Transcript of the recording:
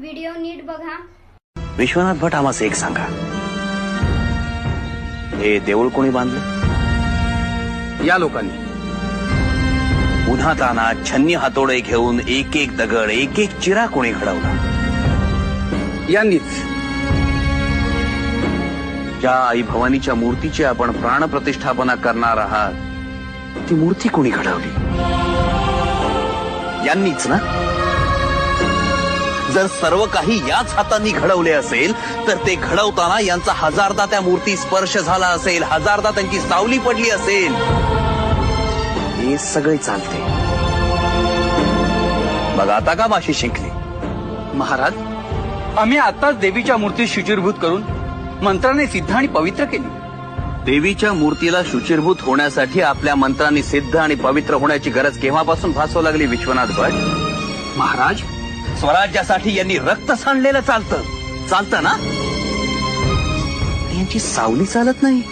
Video नीट बघा. विश्वनाथ भट आम्हाला एक सांगा. हे देऊळ कोणी बांधले? या लोकांनी. उन्हा तानात छन्नी हातोडे घेऊन एक एक दगड एक एक चिरा कोणी घडवला? यांनीच. ज्या आई भवानीच्या मूर्तीची आपण प्राणप्रतिष्ठापना करणार आहात ती मूर्ती कोणी घडवली? यांनीच ना? जर सर्व काही याच हातांनी घडवले असेल तर ते घडवताना यांचा हजारदा त्या मूर्ती स्पर्श झाला असेल हजारदा त्यांची सावली पडली असेल. हे सगळे चालते. मग आता का माशी शिंकली? महाराज आम्ही आताच देवीच्या मूर्ती शुचिरभूत करून मंत्राने सिद्ध आणि पवित्र केली. देवीच्या मूर्तीला शुचिरभूत होण्यासाठी आपल्या मंत्रांनी सिद्ध आणि पवित्र होण्याची गरज केव्हापासून भासू लागली विश्वनाथ भट? महाराज स्वराज्यासाठी यांनी रक्त सांडलेलं चालतं. चालतं ना? यांची सावली चालत नाही.